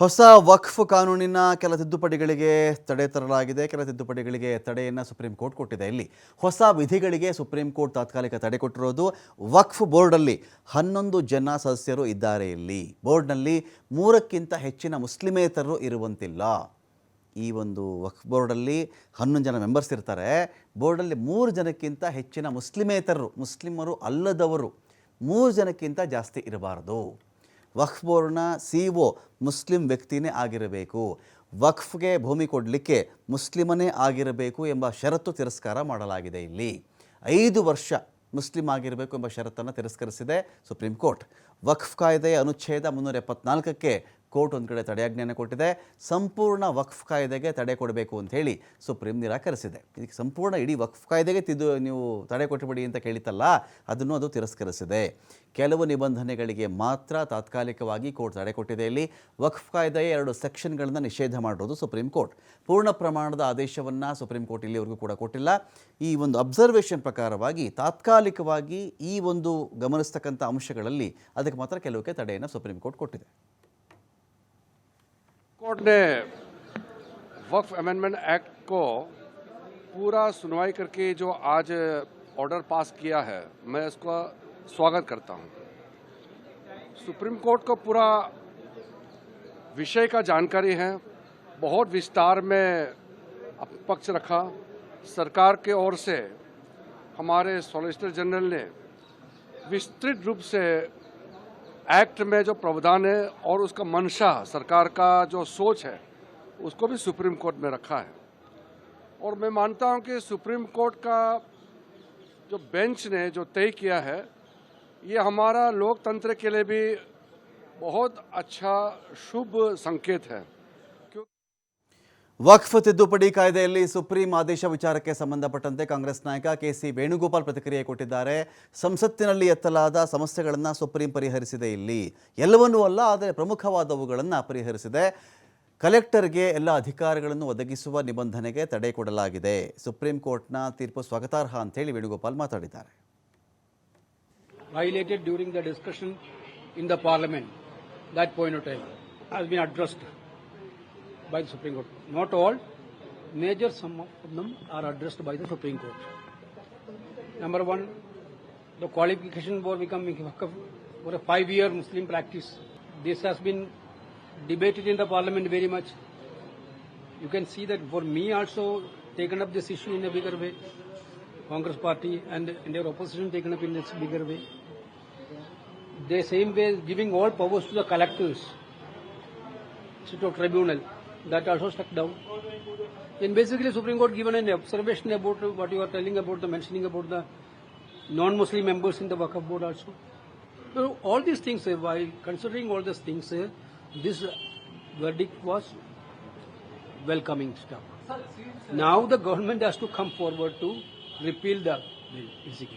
ಹೊಸ ವಕ್ಫ್ ಕಾನೂನಿನ ಕೆಲ ತಿದ್ದುಪಡಿಗಳಿಗೆ ತಡೆ ತರಲಾಗಿದೆ. ಕೆಲ ತಿದ್ದುಪಡಿಗಳಿಗೆ ತಡೆಯನ್ನು ಸುಪ್ರೀಂ ಕೋರ್ಟ್ ಕೊಟ್ಟಿದೆ. ಇಲ್ಲಿ ಹೊಸ ವಿಧಿಗಳಿಗೆ ಸುಪ್ರೀಂ ಕೋರ್ಟ್ ತಾತ್ಕಾಲಿಕ ತಡೆ ಕೊಟ್ಟಿರೋದು. ವಕ್ಫ್ ಬೋರ್ಡಲ್ಲಿ ಹನ್ನೊಂದು ಜನ ಸದಸ್ಯರು ಇದ್ದಾರೆ ಇಲ್ಲಿ. ಬೋರ್ಡ್ನಲ್ಲಿ ಮೂರಕ್ಕಿಂತ ಹೆಚ್ಚಿನ ಮುಸ್ಲಿಮೇತರರು ಇರುವಂತಿಲ್ಲ. ಈ ಒಂದು ವಕ್ಫ್ ಬೋರ್ಡಲ್ಲಿ ಹನ್ನೊಂದು ಜನ ಮೆಂಬರ್ಸ್ ಇರ್ತಾರೆ. ಬೋರ್ಡಲ್ಲಿ ಮೂರು ಜನಕ್ಕಿಂತ ಹೆಚ್ಚಿನ ಮುಸ್ಲಿಮೇತರರು, ಮುಸ್ಲಿಮರು ಅಲ್ಲದವರು ಮೂರು ಜನಕ್ಕಿಂತ ಜಾಸ್ತಿ ಇರಬಾರ್ದು. ವಕ್ಫ್ ಬೋರ್ಡ್ನ ಸಿ ಒ ಮುಸ್ಲಿಂ ವ್ಯಕ್ತಿನೇ ಆಗಿರಬೇಕು. ವಕ್ಫ್ಗೆ ಭೂಮಿ ಕೊಡಲಿಕ್ಕೆ ಮುಸ್ಲಿಮನೇ ಆಗಿರಬೇಕು ಎಂಬ ಷರತ್ತು ತಿರಸ್ಕಾರ ಮಾಡಲಾಗಿದೆ ಇಲ್ಲಿ. ಐದು ವರ್ಷ ಮುಸ್ಲಿಂ ಆಗಿರಬೇಕು ಎಂಬ ಷರತ್ತನ್ನು ತಿರಸ್ಕರಿಸಿದೆ ಸುಪ್ರೀಂ ಕೋರ್ಟ್. ವಕ್ಫ್ ಕಾಯ್ದೆಯ ಅನುಚ್ಛೇದ ಮುನ್ನೂರ ಎಪ್ಪತ್ನಾಲ್ಕಕ್ಕೆ ಕೋರ್ಟ್ ಒಂದು ಕಡೆ ತಡೆಯಾಜ್ಞೆಯನ್ನು ಕೊಟ್ಟಿದೆ. ಸಂಪೂರ್ಣ ವಕ್ಫ್ ಕಾಯ್ದೆಗೆ ತಡೆ ಕೊಡಬೇಕು ಅಂತ ಹೇಳಿ ಸುಪ್ರೀಂ ನಿರಾಕರಿಸಿದೆ. ಇದಕ್ಕೆ ಸಂಪೂರ್ಣ ಇಡೀ ವಕ್ಫ್ ಕಾಯ್ದೆಗೆ ತಿದ್ದು ನೀವು ತಡೆ ಕೊಟ್ಟುಬಿಡಿ ಅಂತ ಕೇಳಿತಲ್ಲ ಅದನ್ನು ಅದು ತಿರಸ್ಕರಿಸಿದೆ. ಕೆಲವು ನಿಬಂಧನೆಗಳಿಗೆ ಮಾತ್ರ ತಾತ್ಕಾಲಿಕವಾಗಿ ಕೋರ್ಟ್ ತಡೆ ಕೊಟ್ಟಿದೆ ಇಲ್ಲಿ. ವಕ್ಫ್ ಕಾಯ್ದೆಯ ಎರಡು ಸೆಕ್ಷನ್ಗಳನ್ನು ನಿಷೇಧ ಮಾಡಿರೋದು ಸುಪ್ರೀಂ ಕೋರ್ಟ್. ಪೂರ್ಣ ಪ್ರಮಾಣದ ಆದೇಶವನ್ನು ಸುಪ್ರೀಂ ಕೋರ್ಟ್ ಇಲ್ಲಿವರೆಗೂ ಕೂಡ ಕೊಟ್ಟಿಲ್ಲ. ಈ ಒಂದು ಅಬ್ಸರ್ವೇಷನ್ ಪ್ರಕಾರವಾಗಿ ತಾತ್ಕಾಲಿಕವಾಗಿ ಈ ಒಂದು ಗಮನಿಸ್ತಕ್ಕಂಥ ಅಂಶಗಳಲ್ಲಿ ಅದಕ್ಕೆ ಮಾತ್ರ ಕೆಲವಕ್ಕೆ ತಡೆಯನ್ನು ಸುಪ್ರೀಂ ಕೋರ್ಟ್ ಕೊಟ್ಟಿದೆ. कोर्ट ने वक्फ अमेंडमेंट एक्ट को पूरा सुनवाई करके जो आज ऑर्डर पास किया है, मैं इसका स्वागत करता हूँ। सुप्रीम कोर्ट को पूरा विषय का जानकारी है, बहुत विस्तार में पक्ष रखा। सरकार के ओर से हमारे सॉलिसिटर जनरल ने विस्तृत रूप से एक्ट में जो प्रावधान है और उसका मंशा सरकार का जो सोच है, उसको भी सुप्रीम कोर्ट में रखा है। और मैं मानता हूँ कि सुप्रीम कोर्ट का जो बेंच ने जो तय किया है, ये हमारा लोकतंत्र के लिए भी बहुत अच्छा शुभ संकेत है। ವಕ್ಫ್ ತಿದ್ದುಪಡಿ ಕಾಯ್ದೆಯಲ್ಲಿ ಸುಪ್ರೀಂ ಆದೇಶ ವಿಚಾರಕ್ಕೆ ಸಂಬಂಧಪಟ್ಟಂತೆ ಕಾಂಗ್ರೆಸ್ ನಾಯಕ ಕೆ ಸಿ ವೇಣುಗೋಪಾಲ್ ಪ್ರತಿಕ್ರಿಯೆ ಕೊಟ್ಟಿದ್ದಾರೆ. ಸಂಸತ್ತಿನಲ್ಲಿ ಎತ್ತಲಾದ ಸಮಸ್ಯೆಗಳನ್ನು ಸುಪ್ರೀಂ ಪರಿಹರಿಸಿದೆ ಇಲ್ಲಿ. ಎಲ್ಲವನ್ನೂ ಅಲ್ಲ, ಆದರೆ ಪ್ರಮುಖವಾದವುಗಳನ್ನು ಪರಿಹರಿಸಿದೆ. ಕಲೆಕ್ಟರ್ಗೆ ಎಲ್ಲ ಅಧಿಕಾರಗಳನ್ನು ಒದಗಿಸುವ ನಿಬಂಧನೆಗೆ ತಡೆ ಕೊಡಲಾಗಿದೆ. ಸುಪ್ರೀಂ ಕೋರ್ಟ್ನ ತೀರ್ಪು ಸ್ವಾಗತಾರ್ಹ ಅಂತೇಳಿ ವೇಣುಗೋಪಾಲ್ ಮಾತಾಡಿದ್ದಾರೆ. violated during the discussion in the parliament. That point by the Supreme Court. Not all, major some of them are addressed by the Supreme Court. Number one, the qualification for becoming wakaf for a five-year Muslim practice. This has been debated in the parliament very much. You can see that for me also taken up this issue in a bigger way. Congress party and, their opposition taken up in this bigger way. The same way giving all powers to the collectors, to of tribunal, that also stuck down. And basically Supreme Court given an observation about what you are telling about the mentioning about the non-Muslim members in the Waqf board also. So all these things, uh, while considering all these things, uh, this verdict was welcoming stuff. Now the government has to come forward to repeal the bill, basically.